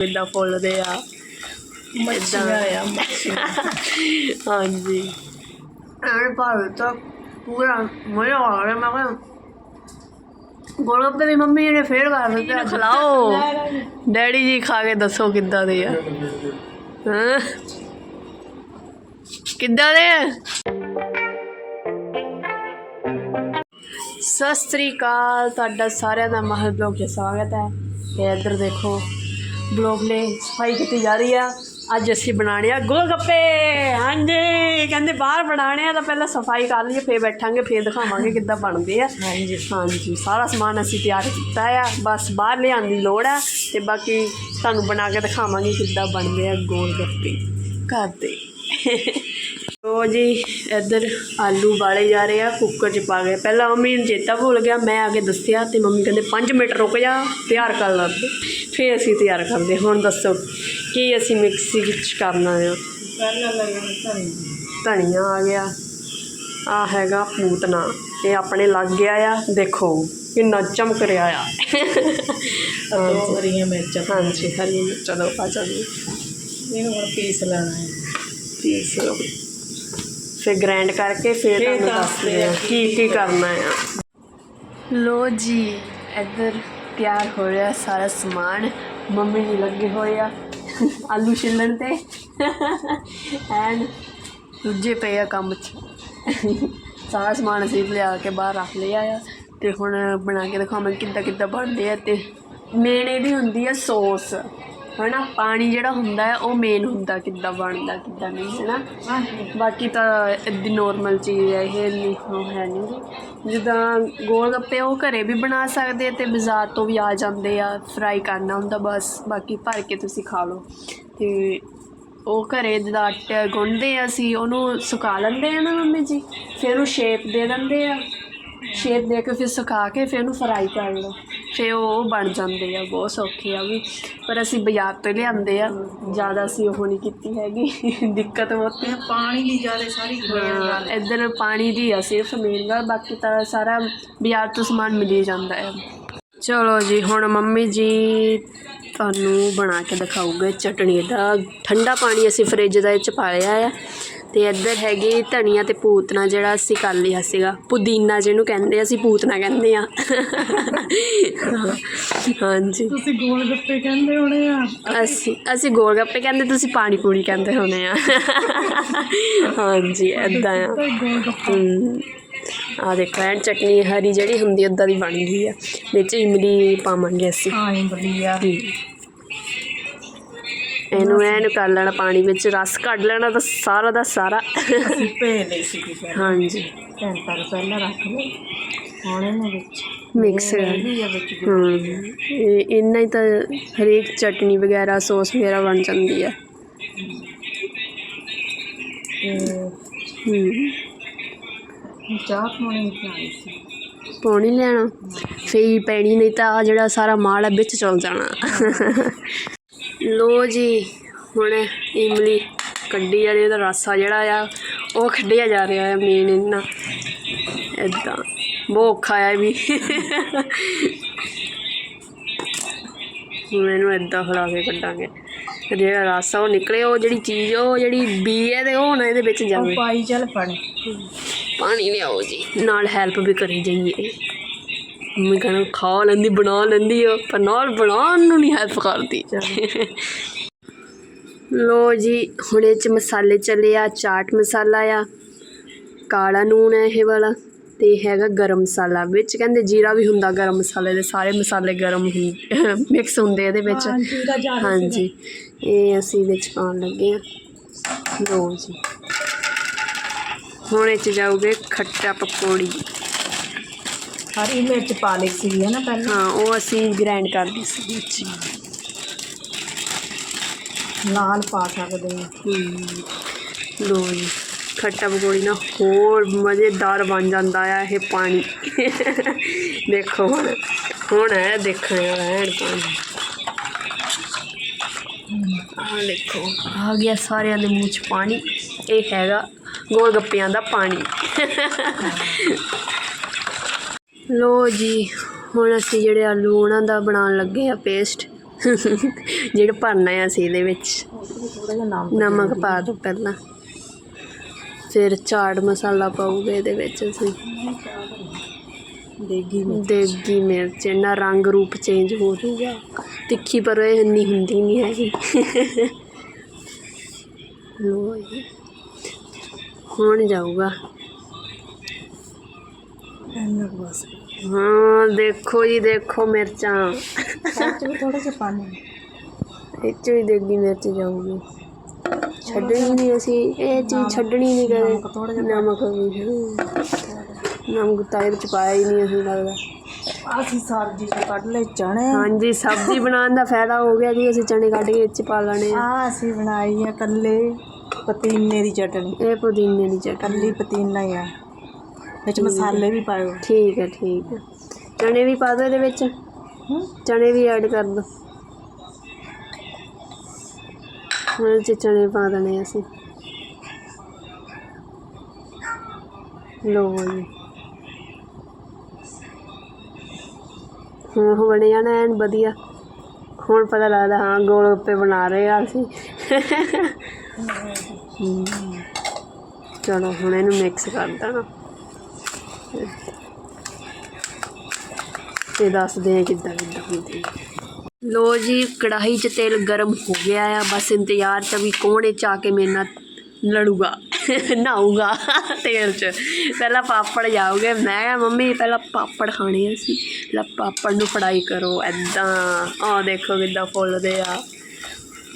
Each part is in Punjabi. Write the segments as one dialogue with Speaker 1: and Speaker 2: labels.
Speaker 1: ਕਿੱਦਾਂ ਫੁੱਲਦੇ ਆ।
Speaker 2: ਮੱਛੀਆਂ ਆ ਮੱਛੀਆਂ।
Speaker 1: ਹਾਂਜੀ। ਐਨ ਭਾਵੇਂ ਤਾਂ ਪੂਰਾ ਮਜ਼ਾ ਆ ਰਿਹਾ ਮੈਂ ਕਿਹਾ ਗੋਲਗੱਪੇ ਵੀ ਮੰਮੀ ਨੇ ਫੇਰ ਕਰ ਦਿੱਤੇ। ਖਲਾਓ। ਡੈਡੀ ਜੀ ਖਾ ਕੇ ਦੱਸੋ ਕਿੱਦਾਂ ਦੇ ਆ। ਹਾਂ। ਕਿੱਦਾਂ ਦੇ ਸਤਿ ਸ੍ਰੀ ਅਕਾਲ ਤੁਹਾਡਾ ਸਾਰਿਆਂ ਦਾ ਮਹਲ ਬਲੌਗ 'ਚ ਸਵਾਗਤ ਹੈ। ਤੇ ਇੱਧਰ ਦੇਖੋ ਬਲੌਗ ਨੇ ਸਫ਼ਾਈ ਕੀਤੀ ਜਾ ਰਹੀ ਆ। ਅੱਜ ਅਸੀਂ ਬਣਾਣੇ ਆ ਗੋਲ ਗੱਪੇ ਹਾਂਜੀ ਕਹਿੰਦੇ ਬਾਹਰ ਬਣਾਣੇ ਆ ਤਾਂ ਪਹਿਲਾਂ ਸਫ਼ਾਈ ਕਰ ਲਈਏ ਫੇਰ ਬੈਠਾਂਗੇ ਫੇਰ ਦਿਖਾਵਾਂਗੇ ਕਿੱਦਾਂ ਬਣਦੇ ਆ।
Speaker 2: ਹਾਂਜੀ।
Speaker 1: ਹਾਂਜੀ ਸਾਰਾ ਸਮਾਨ ਅਸੀਂ ਤਿਆਰ ਕੀਤਾ ਆ। ਬਸ ਬਾਹਰ ਲਿਆਉਣ ਦੀ ਲੋੜ ਆ ਤੇ ਬਾਕੀ ਤੁਹਾਨੂੰ ਬਣਾ ਕੇ ਦਿਖਾਵਾਂਗੇ ਕਿੱਦਾਂ ਬਣਦੇ ਆ ਗੋਲ ਗੱਪੇ ਘਰ ਦੇ। ਲੋ ਜੀ ਇੱਧਰ ਆਲੂ ਬਾਲੇ ਜਾ ਰਹੇ ਆ ਕੁੱਕਰ 'ਚ ਪਾ ਗਏ। ਪਹਿਲਾਂ ਮੰਮੀ ਨੂੰ ਚੇਤਾ ਭੁੱਲ ਗਿਆ ਮੈਂ ਆ ਕੇ ਦੱਸਿਆ ਤੇ ਮੰਮੀ ਕਹਿੰਦੇ 5 ਮਿੰਟ ਰੁਕ ਜਾ ਤਿਆਰ ਕਰ ਲੱਗੇ ਫੇਰ ਅਸੀਂ ਤਿਆਰ ਕਰਦੇ। ਹੁਣ ਦੱਸੋ ਕੀ ਅਸੀਂ ਮਿਕਸੀ ਵਿੱਚ ਕਰਨਾ ਆ?
Speaker 2: ਪਹਿਲਾਂ
Speaker 1: ਧਨੀਆ। ਆ ਗਿਆ। ਆ ਹੈਗਾ ਪੂਤਨਾ। ਇਹ ਆਪਣੇ ਲੱਗ ਗਿਆ ਆ। ਦੇਖੋ ਕਿੰਨਾ ਚਮਕ ਰਿਹਾ ਆ।
Speaker 2: ਦੋ ਹਰੀਆਂ ਮਿਰਚਾਂ
Speaker 1: ਹਾਂਜੀ ਹਰੀ ਮਿਰਚਾਂ ਦਾ ਪਾ ਚਾਹੀਏ
Speaker 2: ਇਹਨੂੰ ਹੁਣ ਪੀਸ ਲੈਣਾ ਹੈ
Speaker 1: ਪੀਸ ਲਓ। ਫਿਰ ਗ੍ਰਾਈਂਡ ਕਰਕੇ ਫਿਰ ਤੁਹਾਨੂੰ
Speaker 2: ਦੱਸਦੇ
Speaker 1: ਆ ਕੀ ਕੀ ਕਰਨਾ ਆ। ਲੋ ਜੀ ਇੱਧਰ ਤਿਆਰ ਹੋ ਰਿਹਾ ਸਾਰਾ ਸਮਾਨ। ਮੰਮੀ ਜੀ ਲੱਗੇ ਹੋਏ ਆ ਆਲੂ ਛਿੱਲਣ ਤੇ। ਐਂਡ ਦੂਜੇ ਪਏ ਆ ਕੰਮ 'ਚ। ਸਾਰਾ ਸਮਾਨ ਅਸੀਂ ਲਿਆ ਕੇ ਬਾਹਰ ਰੱਖ ਲਿਆ ਆ ਤੇ ਹੁਣ ਬਣਾ ਕੇ ਦਿਖਾਵਾਂਗੇ ਕਿੱਦਾਂ ਕਿੱਦਾਂ ਬਣਦੇ ਆ ਤੇ। ਮੇਨ ਇਹਦੀ ਹੁੰਦੀ ਆ ਸੌਸ। ਹਨਾ, ਪਾਣੀ ਜਿਹੜਾ ਹੁੰਦਾ ਹੈ, ਉਹ ਮੇਨ ਹੁੰਦਾ ਕਿੱਦਾਂ ਬਣਦਾ, ਕਿੱਦਾਂ ਨਹੀਂ ਹੈ ਨਾ ਬਾਕੀ ਤਾਂ ਇੱਦੀ ਨੋਰਮਲ ਚੀਜ਼ ਹੈ, ਇਹ ਨਹੀਂ, ਉਹ ਹੈ ਨਹੀਂ। ਜਿੱਦਾਂ ਗੋਲ ਗੱਪੇ ਉਹ ਘਰੇ ਵੀ ਬਣਾ ਸਕਦੇ ਆ ਤੇ ਬਾਜ਼ਾਰ ਤੋਂ ਵੀ ਆ ਜਾਂਦੇ ਆ ਫਰਾਈ ਕਰਨਾ ਹੁੰਦਾ, ਬਸ, ਬਾਕੀ ਭਰ ਕੇ ਤੁਸੀਂ ਖਾ ਲਓ। ਤੇ ਉਹ ਘਰੇ ਜਿੱਦਾਂ ਆਟਾ ਗੁੰਨਦੇ ਆ ਅਸੀਂ, ਉਹਨੂੰ ਸੁਕਾ ਲੈਂਦੇ ਆ ਨਾ ਮੰਮੀ ਜੀ, ਫਿਰ ਉਹਨੂੰ ਸ਼ੇਪ ਦੇ ਦਿੰਦੇ ਆ। ਸ਼ੇਪ ਦੇ ਕੇ ਫਿਰ ਸੁਕਾ ਕੇ ਫਿਰ ਉਹਨੂੰ ਫਰਾਈ ਕਰ ਲਓ। ਫਿਰ ਉਹ ਬਣ ਜਾਂਦੇ ਆ ਬਹੁਤ ਸੌਖੇ ਆ ਵੀ। ਪਰ ਅਸੀਂ ਬਾਜ਼ਾਰ ਤੋਂ ਲਿਆਂਦੇ ਆ ਜ਼ਿਆਦਾ ਅਸੀਂ ਉਹ ਨਹੀਂ ਕੀਤੀ ਹੈਗੀ ਦਿੱਕਤ ਬਹੁਤ
Speaker 2: ਪਾਣੀ ਦੀ ਜ਼ਿਆਦਾ ਸਾਰੀ
Speaker 1: ਹਾਂ, ਇੱਧਰ ਪਾਣੀ ਦੀ ਆ ਸਿਰਫ ਮੇਨ ਗੱਲ ਬਾਕੀ ਤਾਂ ਸਾਰਾ ਬਾਜ਼ਾਰ ਤੋਂ ਸਮਾਨ ਮਿਲ ਹੀ ਜਾਂਦਾ ਹੈ ਚਲੋ ਜੀ ਹੁਣ ਮੰਮੀ ਜੀ ਤੁਹਾਨੂੰ ਬਣਾ ਕੇ ਦਿਖਾਉਗੇ ਚਟਣੀ ਦਾ। ਠੰਡਾ ਪਾਣੀ ਅਸੀਂ ਫ੍ਰਿਜ ਦਾ ਇਹ ਚ ਪਾ ਲਿਆ ਆ। ਤੇ ਇੱਧਰ ਹੈਗੀ ਧਨੀਆ ਤੇ ਪੂਤਨਾ ਜਿਹੜਾ ਅਸੀਂ ਕਰ ਲਿਆ ਸੀਗਾ। ਪੁਦੀਨਾ ਜਿਹਨੂੰ ਕਹਿੰਦੇ ਅਸੀਂ ਪੂਤਨਾ ਕਹਿੰਦੇ ਆ। ਹਾਂਜੀ।
Speaker 2: ਤੁਸੀਂ ਗੋਲ ਗੱਪੇ ਕਹਿੰਦੇ ਹੋਣੇ ਆ।
Speaker 1: ਅਸੀਂ ਅਸੀਂ ਗੋਲ ਗੱਪੇ ਕਹਿੰਦੇ ਤੁਸੀਂ ਪਾਣੀ ਪੂਰੀ ਕਹਿੰਦੇ ਹੋਣੇ ਆ। ਹਾਂਜੀ ਐਦਾਂ ਆ। ਆ ਦੇਖੋ ਐਨ ਚਟਨੀ ਹਰੀ ਜਿਹੜੀ ਹੁੰਦੀ ਉੱਦਾਂ ਦੀ ਬਣੀ ਗਈ ਆ। ਵਿੱਚ ਇਮਲੀ ਪਾਵਾਂਗੇ ਅਸੀਂ।
Speaker 2: ਹਾਂ ਇੰਬਲੀ ਆ।
Speaker 1: ਇਹਨੂੰ ਐਨ ਕਰ ਲੈਣਾ ਪਾਣੀ ਵਿੱਚ ਰਸ ਕੱਢ ਲੈਣਾ ਤਾਂ ਸਾਰਾ ਦਾ ਸਾਰਾ।
Speaker 2: ਅਸੀਂ ਭੇ ਲਈ ਸੀ ਕਿ
Speaker 1: ਹਾਂਜੀ।
Speaker 2: ਘੰਟਾ ਕੁ ਪਹਿਲਾਂ ਰੱਖ ਲਓ ਹੁਣ ਇਹਨੂੰ ਵਿੱਚ।
Speaker 1: ਮਿਕਸ ਕਰ
Speaker 2: ਇਹਦੀ ਆ ਵਿੱਚ
Speaker 1: ਹਮ ਇਹ ਇੰਨਾ ਹੀ ਤਾਂ ਹਰੇਕ ਚਟਨੀ ਵਗੈਰਾ ਸੌਸ ਵਗੈਰਾ ਬਣ ਜਾਂਦੀ
Speaker 2: ਤੇ
Speaker 1: ਹਮ
Speaker 2: ਚਾਹ ਪਾਣੀ ਬਣਾਈ ਸੀ।
Speaker 1: ਪਾਣੀ ਲੈਣਾ। ਫੇਰ ਪੈਣੀ ਨਹੀਂ ਤਾਂ ਆ ਜਿਹੜਾ ਸਾਰਾ ਮਾਲ ਹੈ ਵਿੱਚ ਚਲ ਜਾਣਾ। ਲੋ ਜੀ ਹੁਣ ਇਮਲੀ ਕੱਢੀ ਜਾ ਰਹੀ ਉਹਦਾ ਰਸਾ ਜਿਹੜਾ ਆ ਉਹ ਕੱਢਿਆ ਜਾ ਰਿਹਾ ਹੈ ਮੇਨ ਇਹਨਾਂ ਇਦਾਂ ਬਹੁਤ ਔਖਾ ਆ ਵੀ। ਹੁਣ ਇਹਨੂੰ ਇਦਾਂ ਹਲਾ ਕੇ ਕੱਢਾਂਗੇ। ਜਿਹੜਾ ਰਸ ਆ ਉਹ ਨਿਕਲੇ ਉਹ ਜਿਹੜੀ ਚੀਜ਼ ਉਹ ਜਿਹੜੀ ਬੀ ਹੈ ਤੇ ਉਹ ਨਾ ਇਹਦੇ ਵਿੱਚ ਜਾਵੇ।
Speaker 2: ਪਾਈ ਚੱਲ ਪਾਣੀ
Speaker 1: ਪਾਣੀ ਲਿਆਓ ਜੀ ਨਾਲ ਹੈਲਪ ਵੀ ਕਰੀ ਜਾਈਏ। ਮੰਮੀ ਕਹਿੰਦਾ ਖਾ ਲੈਂਦੀ ਬਣਾ ਲੈਂਦੀ ਆ ਪਰ ਨਾਲ ਬਣਾਉਣ ਨੂੰ ਨਹੀਂ ਹੈਲਪ ਕਰਦੀ। ਲੋ ਜੀ ਹੁਣ ਇਹ ਚ ਮਸਾਲੇ ਚੱਲੇ ਆ ਚਾਟ ਮਸਾਲਾ ਆ ਕਾਲਾ ਨੂਣ ਹੈ ਇਹ ਵਾਲਾ ਤੇ ਹੈਗਾ ਗਰਮ ਮਸਾਲਾ ਵਿੱਚ ਕਹਿੰਦੇ ਜੀਰਾ ਵੀ ਹੁੰਦਾ ਗਰਮ ਮਸਾਲੇ ਦੇ ਸਾਰੇ ਮਸਾਲੇ ਗਰਮ ਹੀ ਮਿਕਸ ਹੁੰਦੇ ਇਹਦੇ ਵਿੱਚ।
Speaker 2: ਹਾਂਜੀ
Speaker 1: ਇਹ ਅਸੀਂ ਵਿੱਚ ਪਾਉਣ ਲੱਗੇ ਆ। ਲੋ ਜੀ। ਹੁਣ ਇਹ 'ਚ ਜਾਊਗੇ ਖੱਟਾ ਪਕੌੜੀ।
Speaker 2: ਹਰੀ ਮਿਰਚ ਪਾ ਲਈ ਸੀ ਹੈ ਨਾ ਪਹਿਲਾਂ?
Speaker 1: ਹਾਂ ਉਹ ਅਸੀਂ ਗ੍ਰਾਈਂਡ ਕਰ ਲਈ ਸੀ ਵਿੱਚ।
Speaker 2: ਨਾਲ ਪਾ ਸਕਦੇ
Speaker 1: ਹਮ, ਲੋ ਜੀ ਖੱਟਾ ਪਕੌੜੀ ਨਾ ਹੋਰ ਮਜ਼ੇਦਾਰ ਬਣ ਜਾਂਦਾ ਆ ਇਹ ਪਾਣੀ। ਦੇਖੋ ਹੁਣ ਹੁਣ ਹੈ ਦੇਖਣ ਐਨ ਪਾਣੀ। ਆ ਦੇਖੋ ਆ ਗਿਆ ਸਾਰਿਆਂ ਦੇ ਮੂੰਹ 'ਚ ਪਾਣੀ ਇਹ ਹੈਗਾ ਗੋਲ ਗੱਪਿਆਂ ਦਾ ਪਾਣੀ। ਲੋ ਜੀ ਹੁਣ ਅਸੀਂ ਜਿਹੜੇ ਆਲੂ ਉਹਨਾਂ ਦਾ ਬਣਾਉਣ ਲੱਗੇ ਆ ਪੇਸਟ ਜਿਹੜਾ ਭਰਨਾ ਹੈ ਅਸੀਂ ਇਹਦੇ ਵਿੱਚ। ਨਮਕ ਪਾ ਦੋ ਪਹਿਲਾਂ। ਫਿਰ ਚਾਟ ਮਸਾਲਾ ਪਾਉਗੇ ਇਹਦੇ ਵਿੱਚ ਅਸੀਂ।
Speaker 2: ਦੇਗੀ
Speaker 1: ਦੇਗੀ ਮਿਰਚ ਨਾ ਰੰਗ ਰੂਪ ਚੇਂਜ ਹੋ ਜਾਊਗਾ ਤਿੱਖੀ ਪਰ ਇਹ ਇੰਨੀ ਹੁੰਦੀ ਨਹੀਂ ਹੈਗੀ। ਲੋ ਜੀ। ਹੁਣ ਜਾਊਗਾ। ਹਾਂ ਦੇਖੋ ਜੀ ਦੇਖੋ ਮਿਰਚਾਂ।
Speaker 2: ਸੱਚ ਵੀ ਥੋੜਾ ਜਿਹਾ ਪਾਣੀ
Speaker 1: ਇਹ 'ਚ ਵੀ ਦੇਗੀ ਮਿਰਚ ਜਾਊਗੀ। ਛੱਡਣੀ ਨਹੀਂ ਅਸੀਂ ਇਹ ਚੀਜ਼ ਛੱਡਣੀ ਨਹੀਂ ਕਦੇ। ਨਮਕ ਵੀ ਨਮਕ ਤਾਂ ਵਿੱਚ ਪਾਇਆ ਹੀ ਨਹੀਂ ਅਸੀਂ ਲੱਗਦਾ।
Speaker 2: ਅਸੀਂ ਸਬਜ਼ੀ ਚ ਕੱਢ ਲਏ ਚਣੇ।
Speaker 1: ਹਾਂਜੀ ਸਬਜ਼ੀ ਬਣਾਉਣ ਦਾ ਫਾਇਦਾ ਹੋ ਗਿਆ ਕਿ ਅਸੀਂ ਚਣੇ ਕੱਢ ਕੇ ਇਹ 'ਚ ਪਾ ਲੈਣੇ ਆ।
Speaker 2: ਆ ਅਸੀਂ ਬਣਾਈ ਆ ਕੱਲੇ ਪਤੀਨੇ ਦੀ ਚਟਣੀ
Speaker 1: ਇਹ ਪੁਦੀਨੇ ਦੀ ਚਟਨੀ।
Speaker 2: ਕੱਲੀ ਪਤੀਨਾ ਹੀ ਆ। ਵਿੱਚ ਮਸਾਲੇ ਵੀ ਪਾਇਓ।
Speaker 1: ਠੀਕ ਹੈ ਠੀਕ ਹੈ। ਚਣੇ ਵੀ ਪਾ ਦਿਓ ਇਹਦੇ ਵਿੱਚ। ਚਣੇ ਵੀ ਐਡ ਕਰ ਦਿਓ ਹੁਣ ਇਹ 'ਚ ਚਣੇ ਪਾ ਦੇਣੇ ਅਸੀਂ। ਲੋ ਜੀ। ਹੁਣ ਬਣ ਜਾਣਾ ਐਨ ਵਧੀਆ। ਹੁਣ ਪਤਾ ਲੱਗਦਾ ਹਾਂ ਗੋਲ ਗੱਪੇ ਬਣਾ ਰਹੇ ਆ ਅਸੀਂ। ਚਲੋ ਹੁਣ ਇਹਨੂੰ ਮਿਕਸ ਕਰ ਦੇਣਾ। ਤੇ ਦੱਸਦੇ ਆ ਕਿੱਦਾਂ ਕਿੱਦਾਂ ਹੁੰਦੀ ਹੈ। ਲੋ ਜੀ ਕੜਾਹੀ 'ਚ ਤੇਲ ਗਰਮ ਹੋ ਗਿਆ ਆ। ਬਸ ਇੰਤਜ਼ਾਰ ਚ ਵੀ ਕੌਣ ਇਹ ਚਾ ਕੇ ਮੇਰੇ ਨਾਲ ਲੜੂਗਾ ਨਹਾਊਗਾ ਤੇਲ 'ਚ। ਪਹਿਲਾਂ ਪਾਪੜ ਜਾਊਗੇ ਮੈਂ ਕਿਹਾ ਮੰਮੀ ਪਹਿਲਾਂ ਪਾਪੜ ਖਾਣੇ ਆ ਅਸੀਂ। ਲੈ ਪਾਪੜ ਨੂੰ ਫੜਾਈ ਕਰੋ ਐਦਾਂ ਆਹ ਦੇਖੋ ਕਿੱਦਾਂ ਫੁੱਲਦੇ ਆ।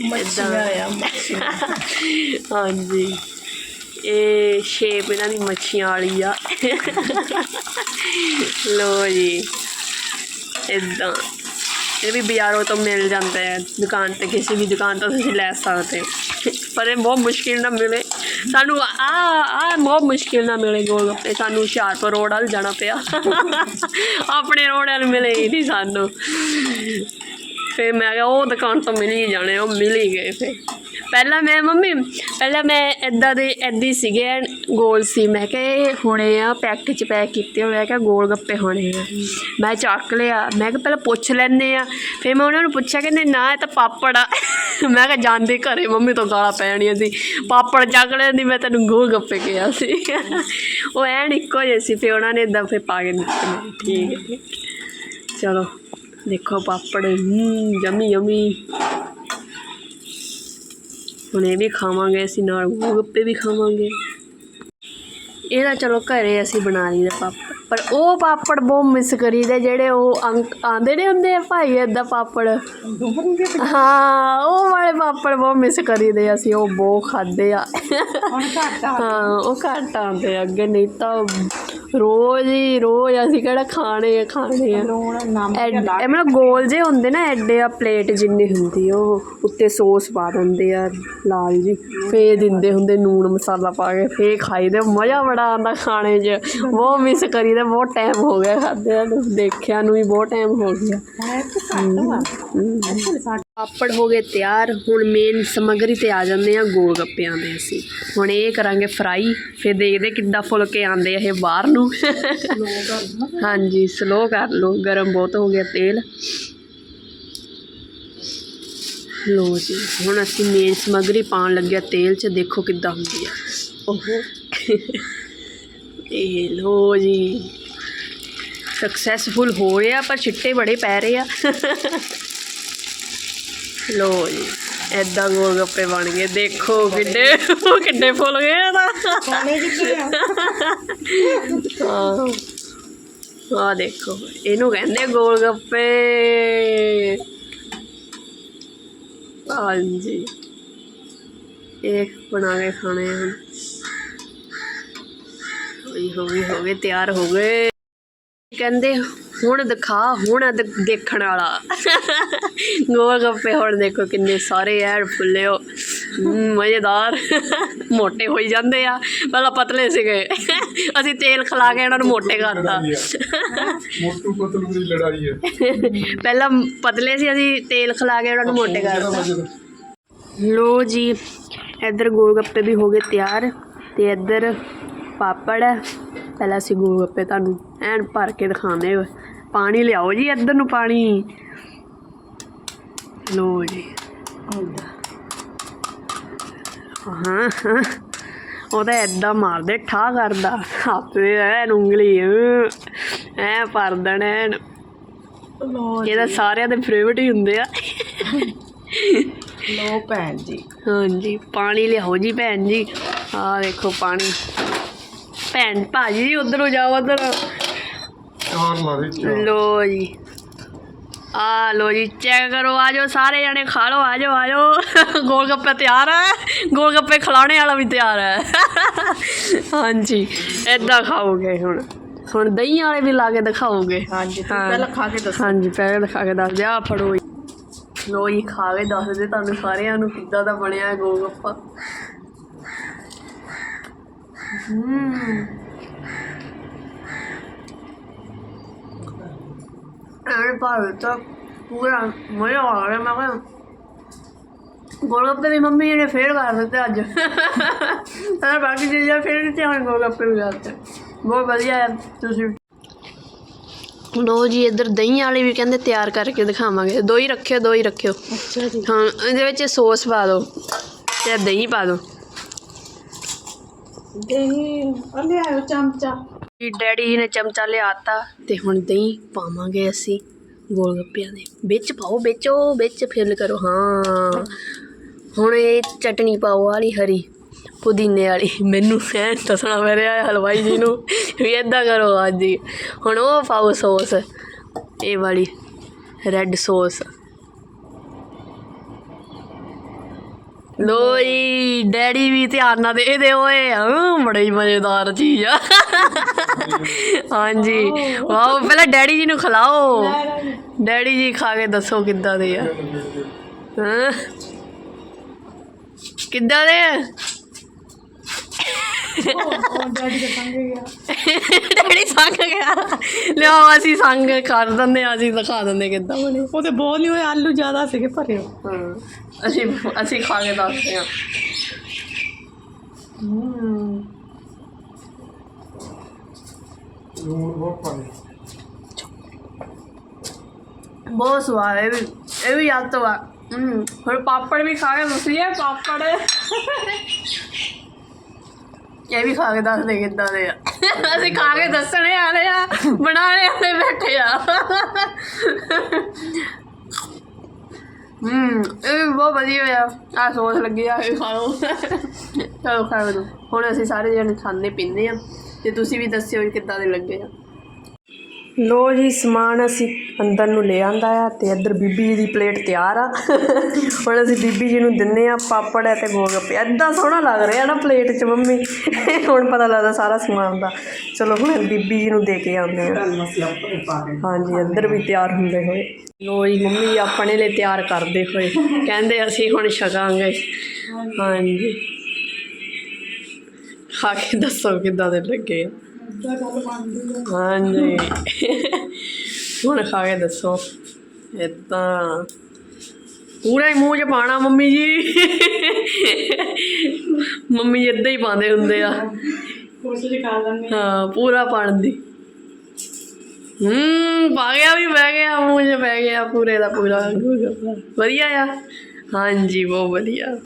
Speaker 2: ਮੱਛੀਆਂ ਆ ਮੱਛੀਆਂ।
Speaker 1: ਹਾਂਜੀ। ਇਹ ਸ਼ੇਪ ਇਹਨਾਂ ਦੀ ਮੱਛੀਆਂ ਵਾਲੀ ਆ। ਲੋ ਜੀ। ਇਦਾਂ। ਇਹ ਵੀ ਬਾਜ਼ਾਰੋਂ ਤੋਂ ਮਿਲ ਜਾਂਦਾ ਹੈ ਦੁਕਾਨ ਤੇ ਕਿਸੇ ਵੀ ਦੁਕਾਨ ਤੋਂ ਤੁਸੀਂ ਲੈ ਸਕਦੇ ਹੋ। ਪਰ ਇਹ ਬਹੁਤ ਮੁਸ਼ਕਿਲ ਨਾਲ ਮਿਲੇ। ਸਾਨੂੰ ਆ ਆ ਬਹੁਤ ਮੁਸ਼ਕਿਲ ਨਾਲ ਮਿਲੇ ਗੋਲ ਗੱਪੇ। ਸਾਨੂੰ ਹੁਸ਼ਿਆਰਪੁਰ ਰੋਡ ਵੱਲ ਜਾਣਾ ਪਿਆ। ਆਪਣੇ ਰੋਡ ਵੱਲ ਮਿਲੇ ਹੀ ਨਹੀਂ ਸਾਨੂੰ। ਫਿਰ ਮੈਂ ਕਿਹਾ, ਉਹ ਦੁਕਾਨ ਤੋਂ ਮਿਲ ਹੀ ਜਾਣੇ, ਉਹ ਮਿਲ ਹੀ ਗਏ ਫਿਰ। ਪਹਿਲਾਂ ਮੈਂ ਮੰਮੀ, ਪਹਿਲਾਂ ਮੈਂ ਇਦਾਂ ਦੇ ਐਦੀ ਸੀਗੇ ਐਨ ਗੋਲ ਸੀ। ਮੈਂ ਕਿਹਾ, ਇਹ ਹੋਣੇ ਆ, ਪੈਕਟ 'ਚ ਪੈਕ ਕੀਤੇ ਹੋਏ ਆ। ਕਿ ਗੋਲ ਗੱਪੇ ਹੋਣੇ ਆ। ਮੈਂ ਚੱਕ ਲਿਆ। ਮੈਂ ਕਿਹਾ, ਪਹਿਲਾਂ ਪੁੱਛ ਲੈਂਦੇ ਆ। ਫਿਰ ਮੈਂ ਉਹਨਾਂ ਨੂੰ ਪੁੱਛਿਆ, ਕਹਿੰਦੇ, ਨਾ, ਇਹ ਤਾਂ ਪਾਪੜ ਆ। ਮੈਂ ਕਿਹਾ, ਜਾਂਦੇ ਘਰੇ ਮੰਮੀ ਤੋਂ ਗਾਲਾਂ ਪੈਣੀਆਂ ਸੀ। ਪਾਪੜ ਚੱਕ ਲੈਂਦੀ, ਮੈਂ ਤੈਨੂੰ ਗੋਲ ਗੱਪੇ ਕਿਹਾ ਸੀ। ਉਹ ਐਨ ਇੱਕੋ ਜਿਹੇ ਸੀ, ਫਿਰ ਉਹਨਾਂ ਨੇ ਇਦਾਂ ਫਿਰ ਪਾ ਕੇ ਦਿੱਤੇ। ਠੀਕ ਹੈ। ਠੀਕ ਹੈ। ਚਲੋ, ਦੇਖੋ ਪਾਪੜ ਯਮੀ ਯਮੀ। ਹੁਣ ਇਹ ਵੀ ਖਾਵਾਂਗੇ, ਅਸੀਂ ਨਾਲ ਗੋਲਗੱਪੇ ਵੀ ਖਾਵਾਂਗੇ। ਇਹਦਾ ਚਲੋ ਘਰੇ ਅਸੀਂ ਬਣਾ ਲਈਦਾ ਪਾਪੜ ਉਹ ਪਾਪੜ ਬਹੁਤ ਮਿਸ ਕਰੀਦੇ ਜਿਹੜੇ ਉਹ ਅੰਕ ਆਂਦੇ ਨੇ ਹੁੰਦੇ ਆ ਭਾਈ ਏਦਾਂ ਪਾਪੜ। ਹਾਂ ਉਹ ਵਾਲੇ ਪਾਪੜ ਬਹੁਤ ਮਿਸ ਕਰੀਦੇ ਆ ਅਸੀਂ ਉਹ ਬਹੁਤ ਖਾਦੇ ਆ।
Speaker 2: ਹੁਣ ਘੱਟ ਆ
Speaker 1: ਹਾਂ ਉਹ ਘੱਟ ਆਉਂਦੇ ਆ ਅੱਗੇ ਨਹੀਂ ਤਾਂ ਰੋਜ਼ ਹੀ ਰੋਜ਼ ਅਸੀਂ ਕਿਹੜਾ ਖਾਣੇ ਆ ਖਾਣੇ ਆ।
Speaker 2: ਲੂਣ ਨਮਕ
Speaker 1: ਐਡ-
Speaker 2: ਲਾ
Speaker 1: ਇਹ ਮਤਲਬ ਗੋਲ ਜੇ ਹੁੰਦੇ ਨਾ ਐਡੇ ਆ ਪਲੇਟ ਜਿੰਨੀ ਹੁੰਦੀ ਆ, ਉਹ ਉੱਤੇ ਸੌਸ ਪਾ ਦਿੰਦੇ ਆ ਲਾਲ ਜੀ। ਫੇਰ ਦਿੰਦੇ ਹੁੰਦੇ ਨੂਣ ਮਸਾਲਾ ਪਾ ਕੇ ਫੇਰ ਖਾਈਦੇ ਮਜ਼ਾ ਬੜਾ ਆਉਂਦਾ ਖਾਣੇ 'ਚ। ਬਹੁਤ ਮਿਸ ਕਰੀਦਾ ਬਹੁਤ ਟਾਈਮ ਹੋ ਗਿਆ ਖਾਦਿਆਂ ਨੂੰ ਦੇਖਿਆ ਨੂੰ ਵੀ ਬਹੁਤ ਟਾਈਮ ਹੋ ਗਿਆ। ਪਾਪੜ ਹੋ ਗਏ ਤਿਆਰ ਹੁਣ ਮੇਨ ਸਮੱਗਰੀ ਤੇ ਆ ਜਾਂਦੇ ਆ ਗੋਲ ਗੱਪਿਆਂ ਦੇ ਅਸੀਂ। ਹੁਣ ਇਹ ਕਰਾਂਗੇ ਫਰਾਈ ਫਿਰ ਦੇਖਦੇ ਕਿੱਦਾਂ ਫੁੱਲ ਕੇ ਆਉਂਦੇ ਆ ਇਹ ਬਾਹਰ ਨੂੰ। ਹਾਂਜੀ ਸਲੋ ਕਰ ਲਓ ਗਰਮ ਬਹੁਤ ਹੋ ਗਿਆ ਤੇਲ। ਲੋ ਜੀ ਹੁਣ ਅਸੀਂ ਮੇਨ ਸਮੱਗਰੀ ਪਾਉਣ ਲੱਗਿਆ ਤੇਲ 'ਚ ਦੇਖੋ ਕਿੱਦਾਂ ਹੁੰਦੀ ਆ। ਓਹੋ। ਇਹ ਲੋ ਜੀ ਸਕਸੈਸਫੁਲ ਹੋ ਰਿਹਾ ਪਰ ਛਿੱਟੇ ਬੜੇ ਪੈ ਰਹੇ ਆ। ਲੋ ਜੀ ਐਦਾਂ ਗੋਲ ਗੱਪੇ ਬਣ ਗਏ। ਦੇਖੋ ਕਿੱਡੇ ਕਿੱਡੇ ਫੁੱਲ ਗਏ ਆ ਤਾਂ।
Speaker 2: ਕਿੱਥੇ ਆ?
Speaker 1: ਦੇਖੋ ਇਹਨੂੰ ਕਹਿੰਦੇ ਗੋਲ ਗੱਪੇ। ਹਾਂਜੀ। ਇਹ ਬਣਾ ਕੇ ਖਾਣੇ ਹਨ ਹੋਈ ਹੋ ਗਈ ਹੋ ਗਏ ਤਿਆਰ ਹੋ ਗਏ ਕਹਿੰਦੇ ਹੁਣ ਦਿਖਾ ਹੁਣ ਦੇਖਣ ਵਾਲਾ। ਗੋਲ ਗੱਪੇ ਹੁਣ ਦੇਖੋ ਕਿੰਨੇ ਸਾਰੇ ਐਡ ਫੁੱਲੇ ਹੋ ਮਜ਼ੇਦਾਰ। ਮੋਟੇ ਹੋਈ ਜਾਂਦੇ ਆ। ਪਹਿਲਾਂ ਪਤਲੇ ਸੀਗੇ। ਅਸੀਂ ਤੇਲ ਖਲਾ ਕੇ ਇਹਨਾਂ ਨੂੰ ਮੋਟੇ ਕਰਤਾ।
Speaker 3: ਮੋਟੂ ਪਤਲੂ ਦੀ ਲੜਾਈ ਹੈ।
Speaker 1: ਪਹਿਲਾਂ ਪਤਲੇ ਸੀ ਅਸੀਂ ਤੇਲ ਖਲਾ ਕੇ ਉਹਨਾਂ ਨੂੰ ਮੋਟੇ ਕਰਤਾ। ਲੋ ਜੀ ਇੱਧਰ ਗੋਲ ਗੱਪੇ ਵੀ ਹੋ ਗਏ ਤਿਆਰ। ਤੇ ਇੱਧਰ ਪਾਪੜ ਹੈ। ਪਹਿਲਾਂ ਅਸੀਂ ਗੋਲ ਗੱਪੇ ਤੁਹਾਨੂੰ ਐਨ ਭਰ ਕੇ ਦਿਖਾਉਂਦੇ ਪਾਣੀ ਲਿਆਓ ਜੀ ਇੱਧਰ ਨੂੰ ਪਾਣੀ। ਲੋ ਜੀ। ਹਾਂ ਹਾਂ। ਉਹ ਤਾਂ ਐਦਾਂ ਮਾਰਦੇ ਠਾ ਕਰਦਾ। ਆਪੇ ਐਨ ਉਂਗਲੀ ਐ ਭਰ ਦੇਣਾ ਐਨ।
Speaker 2: ਲੋ
Speaker 1: ਇਹ ਤਾਂ ਸਾਰਿਆਂ ਦੇ ਫੇਵਰਟ ਹੀ ਹੁੰਦੇ ਆ।
Speaker 2: ਲੋ ਭੈਣ ਜੀ।
Speaker 1: ਹਾਂਜੀ ਪਾਣੀ ਲਿਆਓ ਜੀ ਭੈਣ ਜੀ। ਆਹ ਦੇਖੋ ਪਾਣੀ। ਭੈਣ ਭਾਜੀ ਉਧਰੋਂ ਜਾਓ ਉਧਰ।
Speaker 3: ਚਾਰ ਲਾ ਦੇ ਚਾਰ।
Speaker 1: ਲੋ ਜੀ। ਆ ਲੋ ਜੀ ਚੈੱਕ ਕਰੋ ਆ ਜਾਓ ਸਾਰੇ ਜਣੇ ਖਾ ਲਓ ਆ ਜਾਓ ਆ ਜਾਓ। ਗੋਲ ਗੱਪੇ ਤਿਆਰ ਹੈ ਗੋਲ ਗੱਪੇ ਖਿਲਾਉਣੇ ਵਾਲਾ ਵੀ ਤਿਆਰ ਹੈ ਹਾਂਜੀ ਏਦਾਂ ਖਾਓਗੇ ਹੁਣ। ਹੁਣ ਦਹੀਂ ਵਾਲੇ ਵੀ ਲਾ ਕੇ ਦਿਖਾਓਗੇ।
Speaker 2: ਹਾਂਜੀ ਤੁਸੀਂ
Speaker 1: ਹਾਂ।
Speaker 2: ਪਹਿਲਾਂ ਖਾ ਕੇ ਦੱਸੋ।
Speaker 1: ਹਾਂਜੀ ਪਹਿਲਾਂ ਦਿਖਾ ਕੇ ਦੱਸ ਦਿਆ ਫੜੋ ਜੀ। ਲੋ ਜੀ ਖਾ ਕੇ ਦੱਸ ਦੇ ਤੁਹਾਨੂੰ ਸਾਰਿਆਂ ਨੂੰ ਕਿੱਦਾਂ ਦਾ ਬਣਿਆ ਹੈ ਗੋਲ ਗੱਪਾ ਭਾਵੇਂ ਤਾਂ ਪੂਰਾ ਮਜ਼ਾ ਆ ਰਿਹਾ ਮੈਂ ਕਿਹਾ ਗੋਲਗੱਪੇ ਦੀ ਮੰਮੀ ਨੇ ਫੇਰ ਕਰ ਦਿੱਤੇ ਅੱਜ ਤਾਂ ਬਾਕੀ ਚੀਜ਼ਾਂ ਫੇਰ ਦਿੱਤੇ ਹੁਣ ਗੋਲਗੱਪੇ ਵੀ ਕਰਤੇ ਬਹੁਤ ਵਧੀਆ ਹੈ ਤੁਸੀਂ ਲੋ ਜੀ ਇੱਧਰ ਦਹੀਂ ਵਾਲੇ ਵੀ ਕਹਿੰਦੇ ਤਿਆਰ ਕਰਕੇ ਦਿਖਾਵਾਂਗੇ ਦੋ ਹੀ ਰੱਖਿਓ ਦੋ ਹੀ ਰੱਖਿਓ
Speaker 2: ਅੱਛਾ ਜੀ
Speaker 1: ਹਾਂ ਇਹਦੇ ਵਿੱਚ ਸੌਸ ਪਾ ਦਿਓ ਤੇ ਦਹੀਂ ਪਾ ਦਿਓ
Speaker 2: ਦਹੀਂ ਅਲੇ ਆਇਓ ਚਮਚਾ।
Speaker 1: ਜੀ ਡੈਡੀ ਜੀ ਨੇ ਚਮਚਾ ਲਿਆਤਾ ਤੇ ਹੁਣ ਦਹੀਂ ਪਾਵਾਂਗੇ ਅਸੀਂ ਗੋਲ ਗੱਪਿਆਂ ਦੇ। ਵਿੱਚ ਪਾਓ, ਵਿੱਚ ਉਹ ਵਿੱਚ ਫਿਲ ਕਰੋ, ਹਾਂ। ਹੁਣ ਇਹ ਚਟਣੀ ਪਾਓ ਵਾਲੀ ਹਰੀ, ਪੁਦੀਨੇ ਵਾਲੀ। ਮੈਨੂੰ ਸਹਿਣ ਦੱਸਣਾ ਪੈ ਰਿਹਾ ਹੈ ਹਲਵਾਈ ਜੀ ਨੂੰ ਵੀ ਇਦਾਂ ਕਰੋ ਅੱਜ। ਹੀ ਹੁਣ ਉਹ ਪਾਓ ਸੌਸ ਇਹ ਵਾਲੀ ਰੈੱਡ ਸੌਸ ਲੋ ਜੀ ਡੈਡੀ ਵੀ ਧਿਆਨ ਨਾਲ ਦੇ ਦੇ ਓਏ ਹਾਂ ਬੜੀ ਮਜ਼ੇਦਾਰ ਚੀਜ਼ ਆ। ਹਾਂਜੀ। ਵਾਓ ਪਹਿਲਾਂ ਡੈਡੀ ਜੀ ਨੂੰ ਖਿਲਾਓ। ਡੈਡੀ ਜੀ ਖਾ ਕੇ ਦੱਸੋ ਕਿੱਦਾਂ ਦੇ ਆ। ਹਾਂ। ਕਿੱਦਾਂ ਦੇ ਆ?
Speaker 2: ਉਹ ਡੈਡੀ ਦੇ ਸੰਗ ਗਿਆ।
Speaker 1: ਡੈਡੀ ਸੰਗ ਗਿਆ ਲਿਆਓ ਅਸੀਂ ਸੰਗ ਕਰ ਦਿੰਦੇ ਆ ਅਸੀਂ ਦਿਖਾ ਦਿੰਦੇ ਕਿੱਦਾਂ ਬਣੇ।
Speaker 2: ਉਹ ਤੇ ਬਹੁਤ ਨਹੀਂ ਹੋਏ ਆਲੂ ਜ਼ਿਆਦਾ ਸੀਗੇ ਭਰੇ
Speaker 1: ਹਾਂ। ਅਸੀਂ ਅਸੀਂ ਖਾ ਕੇ ਦੱਸਦੇ ਹਾਂ ਹੂੰ।
Speaker 3: ਲੂਣ ਬਹੁਤ ਪਾਣੀ
Speaker 1: ਬਹੁਤ ਸਵਾਦ ਹੈ ਇਹ ਵੀ ਇਹ ਵੀ ਯਾਦ ਤੋਂ ਆ ਹੂੰ ਹੋਰ ਪਾਪੜ ਵੀ ਖਾ ਕੇ ਦੱਸੀ ਹੈ ਪਾਪੜ। ਇਹ ਵੀ ਖਾ ਕੇ ਦੱਸਦੇ ਕਿੱਦਾਂ ਦੇ ਆ। ਅਸੀਂ ਖਾ ਕੇ ਦੱਸਣੇ ਵਾਲੇ ਆ ਬਣਾਉਣੇ ਵਾਲੇ ਬੈਠੇ ਆ। ਹੂੰ ਇਹ ਵੀ ਬਹੁਤ ਵਧੀਆ ਆ। ਆ ਸੌਸ ਲੱਗੀ ਆ, ਇਹ ਖਾਓ ਚਲੋ ਖਾਓ ਲਓ। ਹੁਣ ਅਸੀਂ ਸਾਰੇ ਜਣੇ ਖਾਂਦੇ, ਪੀਂਦੇ ਆ। ਤੇ ਤੁਸੀਂ ਵੀ ਦੱਸਿਓ ਵੀ ਕਿੱਦਾਂ ਦੇ ਲੱਗੇ ਆ। ਲੋ ਜੀ, ਸਮਾਨ ਅਸੀਂ ਅੰਦਰ ਨੂੰ ਲੈ ਆਂਦਾ ਆ ਤੇ ਇੱਧਰ ਬੀਬੀ ਜੀ ਦੀ ਪਲੇਟ ਤਿਆਰ ਆ। ਹੁਣ ਅਸੀਂ ਬੀਬੀ ਜੀ ਨੂੰ ਦਿੰਨੇ ਆ ਪਾਪੜ ਹੈ ਤੇ ਗੋਲਗੱਪੇ। ਐਦਾਂ ਸੋਹਣਾ ਲੱਗ ਰਿਹਾ ਨਾ ਪਲੇਟ 'ਚ ਮੰਮੀ। ਹੁਣ ਪਤਾ ਲੱਗਦਾ ਸਾਰਾ ਸਮਾਨ ਦਾ। ਚਲੋ ਹੁਣ ਬੀਬੀ ਜੀ ਨੂੰ ਦੇ ਕੇ ਆਉਂਦੇ ਆ। ਹਾਂਜੀ ਇੱਧਰ ਵੀ ਤਿਆਰ ਹੁੰਦੇ ਹੋਏ। ਲੋ ਜੀ ਮੰਮੀ ਆਪਣੇ ਲਈ ਤਿਆਰ ਕਰਦੇ ਹੋਏ। ਕਹਿੰਦੇ ਅਸੀਂ ਹੁਣ ਛਕਾਂਗੇ। ਹਾਂਜੀ। ਖਾ ਕੇ ਦੱਸੋ ਕਿੱਦਾਂ ਦੇ ਲੱਗੇ ਆ। ਹਾਂਜੀ। ਹੁਣ ਖਾ ਕੇ ਦੱਸੋ। ਇਦਾਂ ਪੂਰਾ ਹੀ ਮੂੰਹ 'ਚ ਪਾਣਾ ਮੰਮੀ ਜੀ। ਮੰਮੀ ਇਦਾਂ ਹੀ ਪਾਉਂਦੇ ਹੁੰਦੇ ਆ।
Speaker 2: ਕੋਸ਼ਿਸ਼ ਕਰ ਲੈਂਦੇ।
Speaker 1: ਹਾਂ ਪੂਰਾ ਪਾਣ ਦੀ। ਹੂੰ ਪਾ ਗਿਆ ਵੀ ਬਹਿ ਗਿਆ ਮੂੰਹ 'ਚ ਪੈ ਗਿਆ ਪੂਰੇ ਦਾ ਪੂਰਾ। ਵਧੀਆ ਆ। ਹਾਂਜੀ ਬਹੁਤ ਵਧੀਆ।